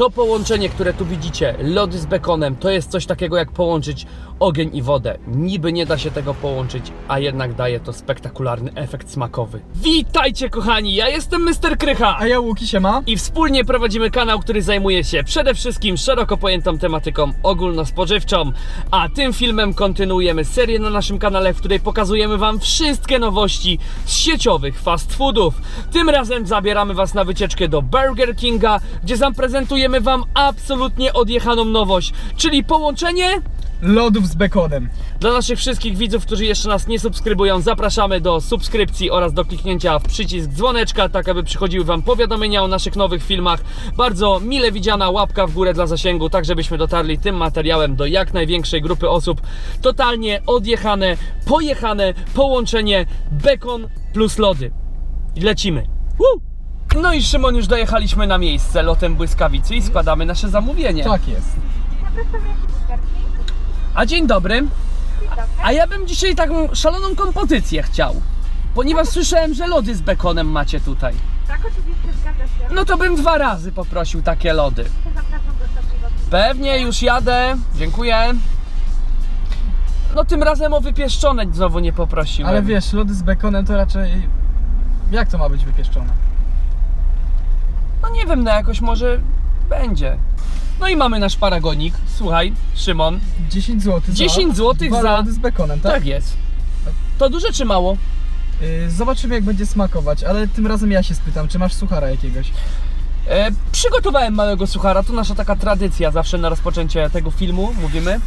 To połączenie, które tu widzicie, lody z bekonem, to jest coś takiego jak połączyć ogień i wodę. Niby nie da się tego połączyć, a jednak daje to spektakularny efekt smakowy. Witajcie kochani, ja jestem Mr. Krycha. A ja Łuki się ma? I wspólnie prowadzimy kanał, który zajmuje się przede wszystkim szeroko pojętą tematyką ogólnospożywczą. A tym filmem kontynuujemy serię na naszym kanale, w której pokazujemy Wam wszystkie nowości z sieciowych fast foodów. Tym razem zabieramy Was na wycieczkę do Burger Kinga, gdzie zaprezentujemy Wam absolutnie odjechaną nowość, czyli połączenie Lodów z bekonem. dla naszych wszystkich widzów, którzy jeszcze nas nie subskrybują, zapraszamy do subskrypcji oraz do kliknięcia w przycisk dzwoneczka, tak aby przychodziły Wam powiadomienia o naszych nowych filmach. Bardzo mile widziana łapka w górę dla zasięgu, tak żebyśmy dotarli tym materiałem do jak największej grupy osób. Totalnie odjechane, pojechane połączenie bekon plus lody. I lecimy. Woo! No i Szymon, już dojechaliśmy na miejsce lotem błyskawicy i składamy nasze zamówienie. Tak jest. A dzień dobry. A ja bym dzisiaj taką szaloną kompozycję chciał. Ponieważ słyszałem, że lody z bekonem macie tutaj. Tak, oczywiście zgadza się. No to bym dwa razy poprosił takie lody. Zapraszam do. Pewnie, już jadę. Dziękuję. No tym razem o wypieszczone znowu nie poprosiłem. Ale wiesz, lody z bekonem to raczej... Jak to ma być wypieszczone? No nie wiem, no jakoś może będzie. No i mamy nasz paragonik. Słuchaj, Szymon. 10 zł za... 10 złotych dwa za- lody z bekonem, tak? Tak jest. To duże czy mało? Y, zobaczymy jak będzie smakować, ale tym razem ja się spytam, czy masz suchara jakiegoś? E, przygotowałem małego suchara, to nasza taka tradycja zawsze na rozpoczęcie tego filmu, mówimy.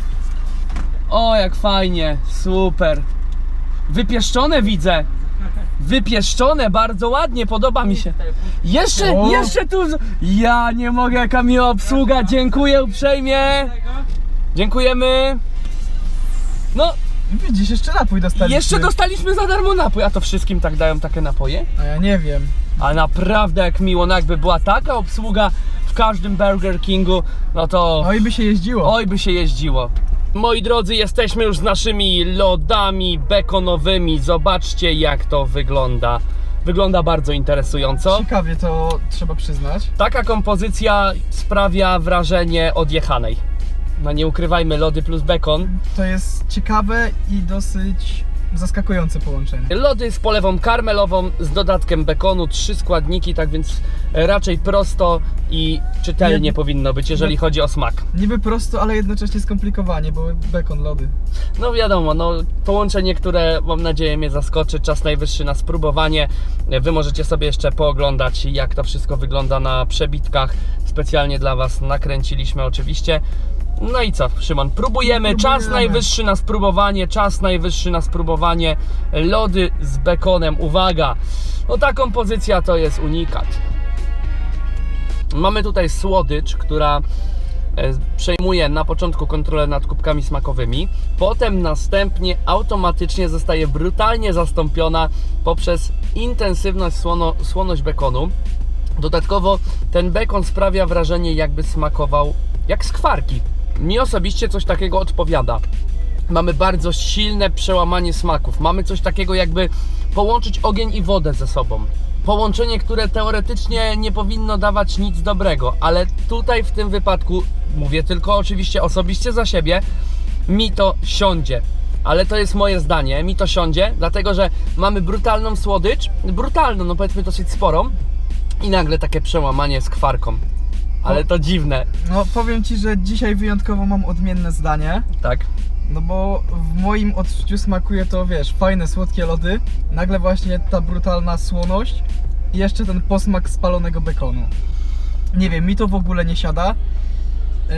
O, jak fajnie, super. Wypieszczone widzę. Wypieszczone, bardzo ładnie, podoba mi się. Jeszcze, O! jeszcze tu. z- Ja nie mogę, jaka miła obsługa, dziękuję uprzejmie. Dziękujemy. No, Widzisz, jeszcze napój dostaliśmy. jeszcze dostaliśmy za darmo napój, a to wszystkim tak dają takie napoje? A ja nie wiem. A naprawdę jak miło, no jakby była taka obsługa w każdym Burger Kingu, no to Oj by się jeździło. oj by się jeździło. Moi drodzy, jesteśmy już z naszymi lodami bekonowymi. Zobaczcie jak to wygląda. Wygląda bardzo interesująco. Ciekawie to trzeba przyznać. Taka kompozycja sprawia wrażenie odjechanej. No nie ukrywajmy, lody plus bekon. To jest ciekawe i dosyć zaskakujące połączenie. Lody z polewą karmelową z dodatkiem bekonu, trzy składniki, tak więc raczej prosto i czytelnie Nie- powinno być, jeżeli chodzi o smak. Niby prosto, ale jednocześnie skomplikowanie, bo bekon, lody. No wiadomo, no połączenie, które mam nadzieję mnie zaskoczy, czas najwyższy na spróbowanie. Wy możecie sobie jeszcze pooglądać jak to wszystko wygląda na przebitkach. Specjalnie dla Was nakręciliśmy oczywiście. No i co, Szymon, próbujemy. Czas Próbujemy. najwyższy na spróbowanie, czas najwyższy na spróbowanie. Lody z bekonem, uwaga! No ta kompozycja to jest unikat. Mamy tutaj słodycz, która e, przejmuje na początku kontrolę nad kubkami smakowymi, potem następnie automatycznie zostaje brutalnie zastąpiona poprzez intensywność, słono, słoność bekonu. Dodatkowo ten bekon sprawia wrażenie, jakby smakował jak skwarki. Mi osobiście coś takiego odpowiada. Mamy bardzo silne przełamanie smaków. Mamy coś takiego, jakby połączyć ogień i wodę ze sobą. Połączenie, które teoretycznie nie powinno dawać nic dobrego, ale tutaj w tym wypadku, mówię tylko oczywiście osobiście za siebie, mi to siądzie. Ale to jest moje zdanie, mi to siądzie, dlatego że mamy brutalną słodycz, brutalną, no powiedzmy dosyć sporą, i nagle takie przełamanie z kwarką. Ale to dziwne, No powiem Ci, że dzisiaj wyjątkowo mam odmienne zdanie. tak? No bo w moim odczuciu smakuje to, wiesz, fajne, słodkie lody. Nagle właśnie ta brutalna słoność i jeszcze ten posmak spalonego bekonu. Nie wiem, mi to w ogóle nie siada. Yy,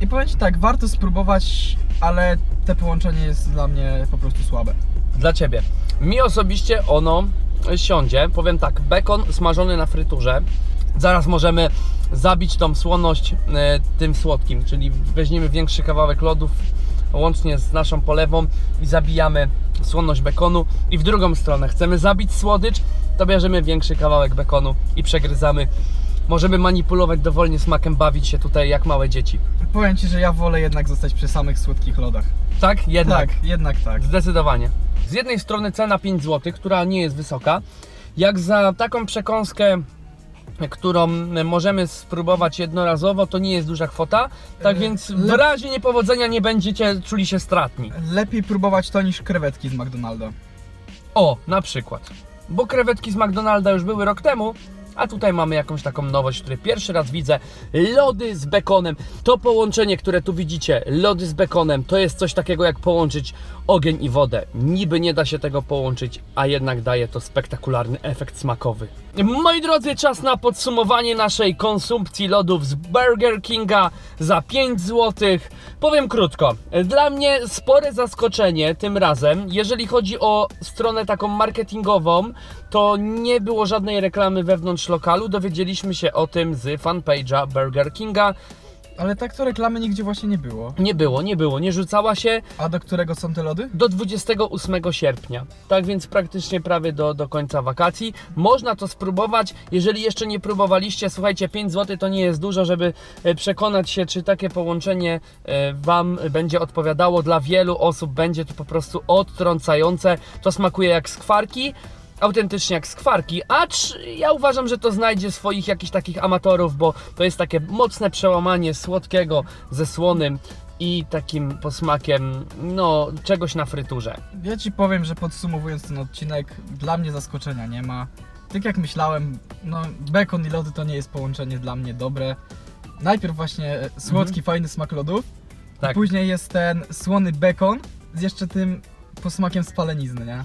I powiem Ci tak, warto spróbować, ale te połączenie jest dla mnie po prostu słabe. Dla Ciebie. Mi osobiście ono siądzie. Powiem tak, bekon smażony na fryturze. Zaraz możemy zabić tą słoność e, tym słodkim, czyli weźmiemy większy kawałek lodów łącznie z naszą polewą i zabijamy słoność bekonu. I w drugą stronę chcemy zabić słodycz, to bierzemy większy kawałek bekonu i przegryzamy. Możemy manipulować dowolnie smakiem, bawić się tutaj jak małe dzieci. Powiem Ci, że ja wolę jednak zostać przy samych słodkich lodach. Tak? Jednak. Tak, jednak tak. Zdecydowanie. Z jednej strony cena 5 zł, która nie jest wysoka. Jak za taką przekąskę którą możemy spróbować jednorazowo, to nie jest duża kwota, tak E, więc w lep- razie niepowodzenia nie będziecie czuli się stratni. Lepiej próbować to niż krewetki z McDonalda. O, na przykład. Bo krewetki z McDonalda już były rok temu, a tutaj mamy jakąś taką nowość, której pierwszy raz widzę. Lody z bekonem. To połączenie, które tu widzicie, lody z bekonem, to jest coś takiego jak połączyć ogień i wodę. Niby nie da się tego połączyć, a jednak daje to spektakularny efekt smakowy. Moi drodzy, czas na podsumowanie naszej konsumpcji lodów z Burger Kinga za 5 zł. Powiem krótko, dla mnie spore zaskoczenie tym razem, jeżeli chodzi o stronę taką marketingową, to nie było żadnej reklamy wewnątrz lokalu, dowiedzieliśmy się o tym z fanpage'a Burger Kinga. Ale tak to reklamy nigdzie właśnie nie było. Nie było, nie było, nie rzucała się A do którego są te lody? do 28 sierpnia. Tak więc praktycznie prawie do, do końca wakacji. Można to spróbować. Jeżeli jeszcze nie próbowaliście, słuchajcie, 5 zł to nie jest dużo, żeby e, przekonać się, czy takie połączenie e, Wam będzie odpowiadało. Dla wielu osób będzie to po prostu odtrącające. To smakuje jak skwarki. Autentycznie jak skwarki, acz ja uważam, że to znajdzie swoich jakichś takich amatorów, bo to jest takie mocne przełamanie słodkiego ze słonym i takim posmakiem, no, czegoś na fryturze. Ja ci powiem, że podsumowując ten odcinek, dla mnie zaskoczenia nie ma. Tak jak myślałem, no bekon i lody to nie jest połączenie dla mnie dobre. Najpierw właśnie słodki, fajny smak lodów, Tak. później jest ten słony bekon z jeszcze tym posmakiem spalenizny, nie?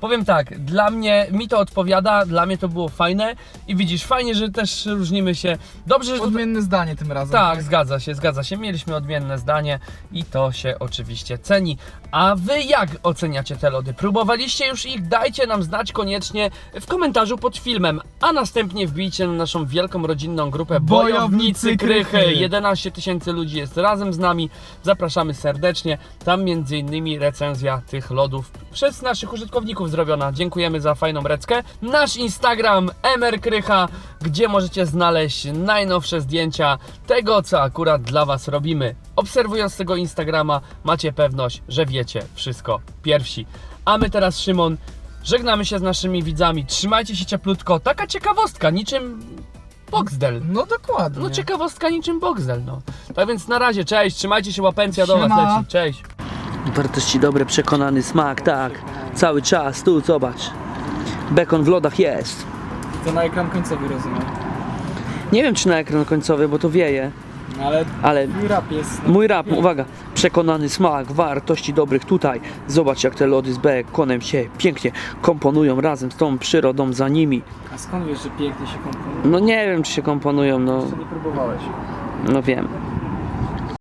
Powiem tak, dla mnie, mi to odpowiada, dla mnie to było fajne i widzisz, fajnie, że też różnimy się. Dobrze, że. Odmienne zdanie tym razem. Tak, zgadza się, zgadza się. Mieliśmy odmienne zdanie i to się oczywiście ceni. A wy jak oceniacie te lody? Próbowaliście już ich? Dajcie nam znać koniecznie w komentarzu pod filmem, a następnie wbijcie na naszą wielką rodzinną grupę Bojownicy Bojownicy Krychy. Krychy. 11 tysięcy ludzi jest razem z nami. Zapraszamy serdecznie. Tam między innymi recenzja tych lodów przez naszych użytkowników zrobiona. Dziękujemy za fajną reckę. Nasz Instagram mrkrycha, gdzie możecie znaleźć najnowsze zdjęcia tego, co akurat dla Was robimy. Obserwując tego Instagrama macie pewność, że wiecie wszystko pierwsi. A my teraz, Szymon, żegnamy się z naszymi widzami. Trzymajcie się cieplutko. Taka ciekawostka, niczym Boxdel. No dokładnie. No ciekawostka niczym Boxdel, no. Tak więc na razie, cześć, trzymajcie się, łapencja do Was leci, cześć. Wartości dobre, przekonany smak, tak. Cały czas, tu zobacz. Bekon w lodach jest. To na ekran końcowy rozumiem. Nie wiem czy na ekran końcowy, bo to wieje, No ale ale mój rap jest... mój rap, uwaga, przekonany smak, wartości dobrych tutaj. Zobacz jak te lody z bekonem się pięknie komponują razem z tą przyrodą za nimi. A skąd wiesz, że pięknie się komponuje? No nie wiem czy się komponują, no, nie próbowałeś. no wiem.